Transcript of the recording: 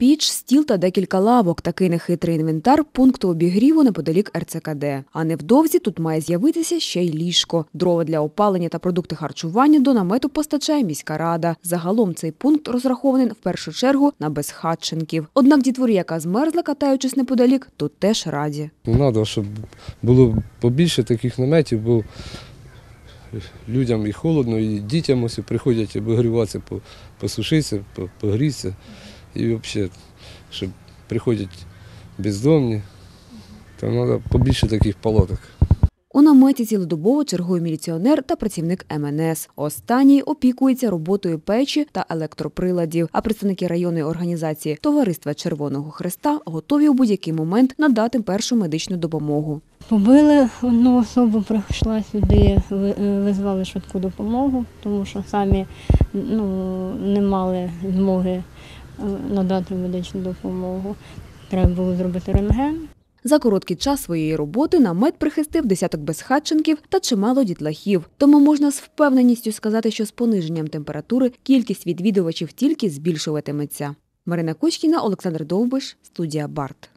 Піч, стіл та декілька лавок. Такий нехитрий інвентар пункту обігріву неподалік РЦКД. А невдовзі тут має з'явитися ще й ліжко. Дрова для опалення та продукти харчування до намету постачає міська рада. Загалом цей пункт розрахований в першу чергу на безхатченків. Однак дітворі, яка змерзла, катаючись неподалік, тут теж раді. Треба, щоб було побільше таких наметів, бо людям і холодно, і дітям ось приходять обігріватися, посушитися, погрітися. І взагалі, щоб приходять бездомні, то треба побільше таких палаток. У наметі цілодобово чергує міліціонер та працівник МНС. Останній опікується роботою печі та електроприладів. А представники районної організації Товариства Червоного Хреста готові у будь-який момент надати першу медичну допомогу. Побили одну особу, прийшла сюди, е, визвали швидку допомогу, тому що самі ну, не мали змоги надати медичну допомогу. Треба було зробити рентген. За короткий час своєї роботи намет прихистив десяток безхатченків та чимало дітлахів. Тому можна з впевненістю сказати, що з пониженням температури кількість відвідувачів тільки збільшуватиметься. Марина Кучкіна, Олександр Довбиш, студія Барт.